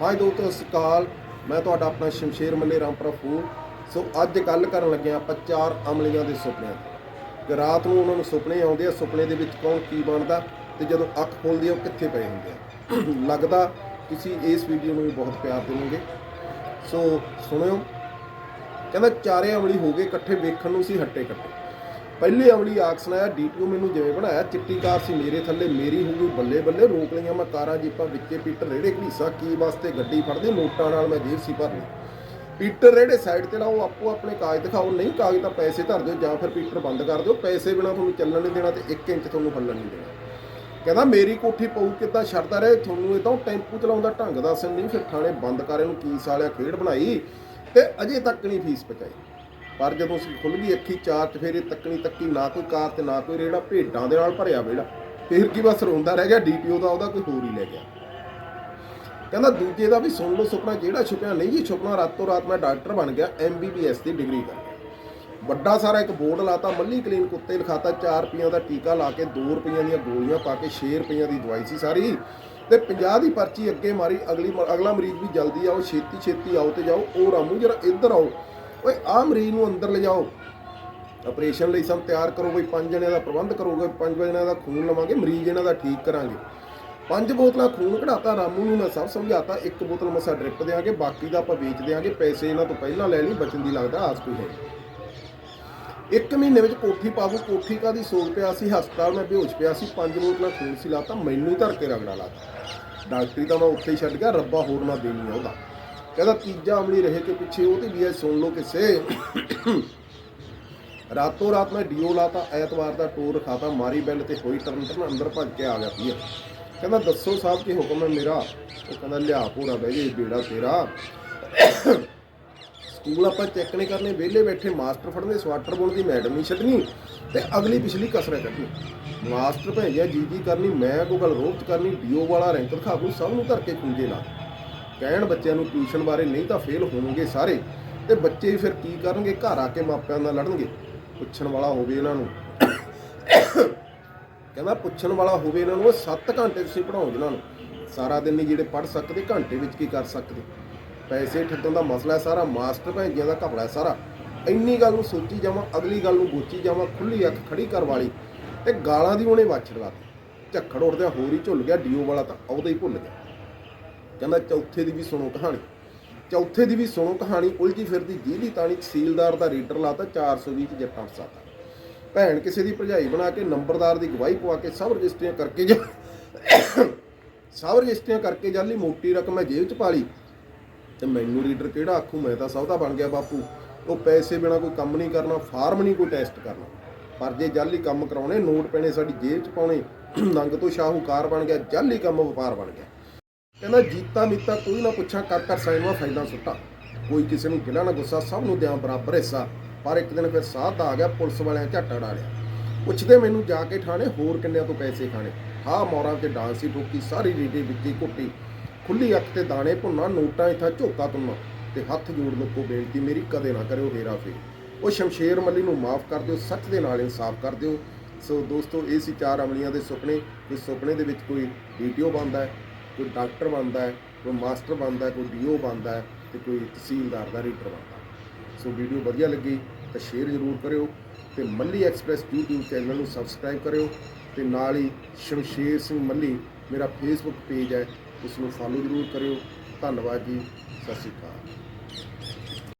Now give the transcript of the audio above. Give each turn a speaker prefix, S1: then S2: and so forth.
S1: High ਦੋਸਤੋ ਸਤਿ ਸ਼੍ਰੀ ਅਕਾਲ ਮੈਂ ਤੁਹਾਡਾ ਆਪਣਾ ਸ਼ਮਸ਼ੇਰ ਮੱਲੇ ਰਾਮਪੁਰਾ ਫੂਲ। ਸੋ ਅੱਜ ਗੱਲ ਕਰਨ ਲੱਗੇ ਆਪਾਂ ਚਾਰ ਅਮਲੀਆਂ ਦੇ ਸੁਪਨਿਆਂ ਤੇ ਰਾਤ ਨੂੰ ਉਹਨਾਂ ਨੂੰ ਸੁਪਨੇ ਆਉਂਦੇ ਆ, ਸੁਪਨੇ ਦੇ ਵਿੱਚ ਕੌਣ ਕੀ ਬਣਦਾ ਤੇ ਜਦੋਂ ਅੱਖ ਖੋਲਦੀ ਆ, ਉਹ ਕਿੱਥੇ ਪਏ ਹੁੰਦੇ ਆ। ਲੱਗਦਾ ਤੁਸੀਂ ਇਸ ਵੀਡੀਓ ਨੂੰ ਵੀ ਬਹੁਤ ਪਿਆਰ ਦੇਵੋਗੇ। ਸੋ ਸੁਣਿਓ, ਕਹਿੰਦਾ ਚਾਰੇ ਅਮਲੀ ਹੋ ਗਏ, ਇਕੱਠੇ ਵੇਖਣ ਨੂੰ ਸੀ ਹੱਟੇ ਕੱਟੇ ਪਹਿਲੇ ਅਮਲੀ ਆਕਸਨ ਆਇਆ ਡੀਟੀਓ ਮੈਨੂੰ ਜਿਵੇਂ ਬਣਾਇਆ ਚਿੱਟੀ ਕਾਰ ਸੀ ਮੇਰੇ ਥੱਲੇ, ਮੇਰੀ ਹੋ ਗਈ ਬੱਲੇ ਬੱਲੇ, ਰੋਕ ਲਈਆਂ ਮੈਂ ਕਾਰਾਂ ਜੀਪਾਂ ਵਿੱਚੇ, ਪੀਟਰ ਰੇੜੇ ਘੜੀਸਾ, ਕੀ ਵਾਸਤੇ ਗੱਡੀ ਫੜਦੇ, ਨੋਟਾਂ ਨਾਲ ਮੈਂ ਜੇਬ ਸੀ ਭਰਨੀ। ਪੀਟਰ ਰੇੜੇ ਸਾਈਡ ਤੇ ਲਾਓ, ਆਪੋ ਆਪਣੇ ਕਾਗਜ਼ ਦਿਖਾਓ, ਨਹੀਂ ਕਾਗਜ਼ ਤਾਂ ਪੈਸੇ ਧਰ ਦਿਓ, ਜਾਂ ਫਿਰ ਪੀਟਰ ਬੰਦ ਕਰ ਦਿਓ, ਪੈਸੇ ਬਿਨਾ ਤੁਹਾਨੂੰ ਚੱਲਣ ਨਹੀਂ ਦੇਣਾ ਤੇ 1 ਇੰਚ ਤੁਹਾਨੂੰ ਹੱਲਣ ਨਹੀਂ ਦੇਣਾ। ਕਹਿੰਦਾ, ਮੇਰੀ ਕੋਠੀ ਪਊ ਕਿੱਦਾਂ ਛੱਡਦਾ ਰਹੇ, ਤੁਹਾਨੂੰ ਇਹ ਤਾਂ ਟੈਂਪੂ ਚਲਾਉਂਦਾ ਢੰਗ ਦਾ ਅਸਲ ਨਹੀਂ ਫਿਰ ਥਾਣੇ ਬੰਦ ਕਰ, ਇਹਨੂੰ ਕੀ ਸਾਲਿਆ ਖੇਡ ਬਣਾਈ, ਤੇ ਅਜੇ ਤੱਕ ਨਹੀਂ ਫੀਸ ਪਚਾਈ ਪਰ ਜਦੋਂ ਅਸੀਂ ਖੁੱਲ ਗਈ ਅੱਖੀ ਚਾਰ ਚਫੇਰੇ ਤੱਕਣੀ ਤੱਕੀ, ਨਾ ਕੋਈ ਕਾਰ ਤੇ ਨਾ ਕੋਈ ਰੇੜਾ, ਭੇਡਾਂ ਦੇ ਨਾਲ ਭਰਿਆ ਵਿਹੜਾ ਫਿਰ ਕੀ ਬਸ ਰੋਂਦਾ ਰਹਿ ਗਿਆ ਡੀਪੀਓ ਦਾ ਉਹਦਾ ਕੋਈ ਹੋਰ ਹੀ ਲੈ ਗਿਆ। ਕਹਿੰਦਾ ਦੂਜੇ ਦਾ ਵੀ ਸੁਣ ਲਓ ਸੁਪਨਾ, ਜਿਹੜਾ ਛੁਪਿਆ ਨਹੀਂ ਜੀ ਛੁਪਣਾ, ਰਾਤੋਂ ਰਾਤ ਮੈਂ ਡਾਕਟਰ ਬਣ ਗਿਆ ਐਮਬੀਬੀਐਸ ਦੀ ਡਿਗਰੀ ਕਰ ਗਿਆ। ਵੱਡਾ ਸਾਰਾ ਇੱਕ ਬੋਰਡ ਲਾਤਾ, ਮੱਲੀ ਕਲੀਨ ਕੁੱਤੇ ਲਿਖਾਤਾ 4 ਰੁਪਈਆਂ ਦਾ ਟੀਕਾ ਲਾ ਕੇ 2 ਰੁਪਈਆਂ ਦੀਆਂ ਗੋਲੀਆਂ ਪਾ ਕੇ 6 ਰੁਪਈਆਂ ਦੀ ਦਵਾਈ ਸੀ ਸਾਰੀ। ਤੇ 50 ਦੀ ਪਰਚੀ ਅੱਗੇ ਮਾਰੀ, ਅਗਲੀ ਅਗਲਾ ਮਰੀਜ਼ ਵੀ ਜਲਦੀ ਆਓ ਛੇਤੀ ਛੇਤੀ ਆਓ ਤੇ ਜਾਓ, ਉਹ ਰਾਮੂ ਜਰਾ ਇੱਧਰ ਆਓ। ਓਏ, ਆਹ ਮਰੀਜ਼ ਨੂੰ ਅੰਦਰ ਲਿਜਾਓ। ਆਪਰੇਸ਼ਨ ਲਈ ਸਭ ਤਿਆਰ ਕਰੋ, ਬਈ ਪੰਜ ਜਣਿਆਂ ਦਾ ਪ੍ਰਬੰਧ ਕਰੋਗੇ, ਪੰਜ ਜਣਿਆਂ ਦਾ ਖੂਨ ਲਵਾਂਗੇ, ਮਰੀਜ਼ ਇਹਨਾਂ ਦਾ ਠੀਕ ਕਰਾਂਗੇ। ਪੰਜ ਬੋਤਲਾਂ ਖੂਨ ਕਢਾਤਾ, ਰਾਮੂ ਨੂੰ ਮੈਂ ਸਭ ਸਮਝਾਤਾ, ਇੱਕ ਬੋਤਲ ਮਸਾ ਡ੍ਰਿਪ ਦੇਾਂਗੇ ਬਾਕੀ ਦਾ ਆਪਾਂ ਵੇਚ ਦੇਾਂਗੇ ਪੈਸੇ ਇਹਨਾਂ ਤੋਂ ਪਹਿਲਾਂ ਲੈ ਲਈ ਬਚਨ ਦੀ ਲੱਗਦਾ ਆਸ ਕੋਈ ਹੈ ਇੱਕ ਮਹੀਨੇ ਵਿੱਚ ਕੋਠੀ ਪਾਵੂ, ਕੋਠੀ ਕਾਦੀ ਸੋਗ ਪਿਆ ਸੀ, ਹਸਪਤਾਲ ਮੈਂ ਬੇਹੋਸ਼ ਪਿਆ ਸੀ, ਪੰਜ ਬੋਤਲਾਂ ਖੂਨ ਸੀ ਲਾਤਾ, ਮੈਨੂੰ ਹੀ ਧਰ ਕੇ ਰਗੜਾ ਲਾਤਾ। ਡਾਕਟਰੀ ਦਾ ਮੈਂ ਉੱਥੇ ਹੀ ਛੱਡ ਗਿਆ, ਰੱਬਾ ਹੋਰ ਨਾ ਦੇਣੀ ਉਹਦਾ। ਕਹਿੰਦਾ ਤੀਜਾ ਅਮਲੀ ਰਹੇ ਕਿ ਪਿੱਛੇ ਉਹਦੇ ਵੀ ਐ ਸੁਣ ਲਓ ਕਿਸੇ। ਰਾਤੋਂ ਰਾਤ ਮੈਂ ਡੀਓ ਲਾਤਾ, ਐਤਵਾਰ ਦਾ ਟੂਰ ਖਾਤਾ ਮਾਰੀ ਬੈਲ ਤੇ ਹੋਈ ਟਰਨ ਟਰਨ, ਅੰਦਰ ਭੱਜ ਕੇ ਆ ਗਿਆ ਪੀਆ ਕਹਿੰਦਾ ਦੱਸੋ ਸਾਹਿਬ ਕੀ ਹੁਕਮ ਹੈ ਮੇਰਾ? ਉਹ ਕਹਿੰਦਾ ਲਿਆ ਪੂਰਾ ਬਹਿ ਜੇ ਬੇੜਾ ਤੇਰਾ। ਸਕੂਲ ਆਪਾਂ ਚੈੱਕ ਨਹੀਂ ਕਰਨੇ, ਵਿਹਲੇ ਬੈਠੇ, ਮਾਸਟਰ ਫੜਨੇ, ਸਵਾਟਰ ਬੁਣ ਦੀ ਮੈਡਮ ਨਹੀਂ ਛੱਡਣੀ, ਤੇ ਅਗਲੀ ਪਿਛਲੀ ਕਸਰੇ ਕੱਢਣੀ ਮਾਸਟਰ ਭੇਜਿਆ ਜੀ ਜੀ ਕਰਨੀ, ਮੈਂ ਗੂਗਲ ਰੋਪਤ ਕਰਨੀ, ਡੀਓ ਵਾਲਾ ਰੈਂਕ ਦਿਖਾ ਦੂੰ ਸਭ ਨੂੰ ਧਰ ਕੇ ਖੁੰਝੇ ਲਾ। ਕਹਿਣ ਬੱਚਿਆਂ ਨੂੰ ਟਿਊਸ਼ਨ ਬਾਰੇ ਨਹੀਂ ਤਾਂ ਫੇਲ ਹੋਣਗੇ ਸਾਰੇ। ਤੇ ਬੱਚੇ ਫਿਰ ਕੀ ਕਰਨਗੇ? ਘਰ ਆ ਕੇ ਮਾਪਿਆਂ ਨਾਲ ਲੜਨਗੇ। ਪੁੱਛਣ ਵਾਲਾ ਹੋਵੇ ਇਹਨਾਂ ਨੂੰ। ਕਹਿੰਦਾ ਪੁੱਛਣ ਵਾਲਾ ਹੋਵੇ ਇਹਨਾਂ ਨੂੰ 7 ਘੰਟੇ ਤੁਸੀਂ ਪੜਾਓ ਜਿਹਨਾਂ ਨੂੰ। ਸਾਰਾ ਦਿਨ ਨਹੀਂ ਜਿਹੜੇ ਪੜ ਸਕਦੇ, ਘੰਟੇ ਵਿੱਚ ਕੀ ਕਰ ਸਕਦੇ? ਪੈਸੇ ਠੱਗਣ ਦਾ ਮਸਲਾ ਸਾਰਾ, ਮਾਸਟਰ ਭੈਜੀਆਂ ਦਾ ਘਪਲਾ ਸਾਰਾ। ਇੰਨੀ ਗੱਲ ਨੂੰ ਸੋਚੀ ਜਾਵਾਂ, ਅਗਲੀ ਗੱਲ ਨੂੰ ਗੋਚੀ ਜਾਵਾਂ, ਖੁੱਲੀ ਅੱਖ ਖੜੀ ਕਰ ਵਾਲੀ। ਤੇ ਗਾਲਾਂ ਦੀ ਉਹਨੇ ਵਾਛੜ ਝੱਖੜ ਉੱਠਦਿਆਂ ਹੋਰ ਹੀ ਝੁੱਲ ਗਿਆ, ਡੀਓ ਵਾਲਾ ਤਾਂ ਉਹਦਾ ਹੀ ਭੁੱਲ ਗਿਆ। ਕਹਿੰਦਾ ਚੌਥੇ ਦੀ ਵੀ ਸੁਣੋ ਕਹਾਣੀ। ਚੌਥੇ ਦੀ ਵੀ ਸੁਣੋ ਕਹਾਣੀ ਉਲਝੀ ਫਿਰਦੀ ਜਿਹਦੀ ਤਾਣੀ ਤਹਿਸੀਲਦਾਰ ਦਾ ਰੀਡਰ ਲਾਤਾ 420 ਚ ਜੱਟਾਂ ਫਸਾਤਾ ਭੈਣ ਕਿਸੇ ਦੀ ਭਰਜਾਈ ਬਣਾ ਕੇ ਨੰਬਰਦਾਰ ਦੀ ਗਵਾਹੀ ਪਵਾ ਕੇ ਸਭ ਰਜਿਸਟਰੀਆਂ ਕਰਕੇ ਜਾ ਸਭ ਰਜਿਸਟਰੀਆਂ ਕਰਕੇ ਜਾਲੀ ਮੋਟੀ ਰਕਮ ਮੈਂ ਜੇਬ ਚ ਪਾ ਲਈ ਤੇ ਮੈਨੂੰ ਰੀਡਰ ਕਿਹੜਾ ਆਖੂ? ਮੈਂ ਤਾਂ ਸੌਦਾ ਬਣ ਗਿਆ ਬਾਪੂ। ਉਹ ਪੈਸੇ ਬਿਨਾ ਕੋਈ ਕੰਮ ਨਹੀਂ ਕਰਨਾ, ਫਾਰਮ ਨਹੀਂ ਕੋਈ ਟੈਸਟ ਕਰਨਾ। ਪਰ ਜੇ ਜਾਲੀ ਕੰਮ ਕਰਾਉਣੇ, ਨੋਟ ਪੈਣੇ ਸਾਡੀ ਜੇਬ ਚ ਪਾਉਣੇ, ਨੰਗ ਤੋਂ ਸ਼ਾਹੂਕਾਰ ਬਣ ਗਿਆ ਜਾਲੀ ਕੰਮ ਵਪਾਰ ਬਣ ਗਿਆ। ਕਹਿੰਦਾ ਜੀਤਾ ਮੀਤਾ ਕੋਈ ਨਾ ਪੁੱਛਾਂ ਕਰ ਕਰ ਸਾਈਨਵਾ ਫਾਈਲਾਂ ਸੁੱਟਾ। ਕੋਈ ਕਿਸੇ ਨੂੰ ਗਿਲਾ ਨਾ ਗੁੱਸਾ, ਸਭ ਨੂੰ ਦਿਆਂ ਬਰਾਬਰ ਹਿੱਸਾ। ਪਰ ਇੱਕ ਦਿਨ ਫਿਰ ਸਾਧ ਆ ਗਿਆ, ਪੁਲਿਸ ਵਾਲਿਆਂ ਝੱਟ ਡਾਲਿਆ ਪੁੱਛਦੇ ਮੈਨੂੰ ਜਾ ਕੇ ਠਾਣੇ ਹੋਰ ਕਿੰਨਿਆਂ ਤੋਂ ਪੈਸੇ ਖਾਣੇ। ਹਾਂ ਮੌਰਾਂ ਤੇ ਡਾਂਸੀ ਠੋਕੀ, ਸਾਰੀ ਰੀਡੇ ਵਿੱਚ ਘੁੱਟੀ। ਖੁੱਲੀ ਅੱਖ ਤੇ ਦਾਣੇ ਭੁੰਨਾ, ਨੋਟਾਂ ਇਥਾ ਝੋਕਾ ਤੁੰਨਾ। ਤੇ ਹੱਥ ਜੋੜ ਲੋਕੋ ਬੇਨਤੀ, ਮੇਰੀ ਕਦੇ ਨਾ ਕਰਿਓ ਹੇਰਾ ਫੇਰ। ਉਹ ਸ਼ਮਸ਼ੇਰ ਮੱਲੀ ਨੂੰ ਮਾਫ ਕਰ ਦਿਓ, ਸੱਚ ਦੇ ਨਾਲ ਇਨਸਾਫ ਕਰ ਦਿਓ। ਸੋ ਦੋਸਤੋ, ਇਹ ਸੀ ਚਾਰ ਅਮਲੀਆਂ ਦੇ ਸੁਪਨੇ। ਇਸ ਸੁਪਨੇ ਦੇ ਵਿੱਚ ਕੋਈ ਵੀਡੀਓ ਬਣਦਾ ਹੈ। ਕੋਈ ਡਾਕਟਰ ਬਣਦਾ ਹੈ, ਕੋਈ ਮਾਸਟਰ ਬਣਦਾ ਹੈ, ਕੋਈ ਡੀਓ ਬਣਦਾ ਹੈ ਤੇ ਕੋਈ ਤਹਿਸੀਲਦਾਰ ਦਾ ਰੀਡਰ ਬਣਦਾ ਸੋ ਵੀਡੀਓ ਵਧੀਆ ਲੱਗੀ ਤਾਂ ਸ਼ੇਅਰ ਜ਼ਰੂਰ ਕਰਿਓ ਤੇ ਮੱਲੀ ਐਕਸਪ੍ਰੈਸ YouTube ਚੈਨਲ ਨੂੰ ਸਬਸਕ੍ਰਾਈਬ ਕਰਿਓ ਤੇ ਨਾਲ ਹੀ ਸ਼ਮਸ਼ੇਰ ਸਿੰਘ ਮੱਲੀ ਮੇਰਾ ਫੇਸਬੁੱਕ ਪੇਜ ਹੈ ਉਸ ਨੂੰ ਫਾਲੋ ਜ਼ਰੂਰ ਕਰਿਓ। ਧੰਨਵਾਦ ਜੀ, ਸਤਿ ਸ਼੍ਰੀ ਅਕਾਲ।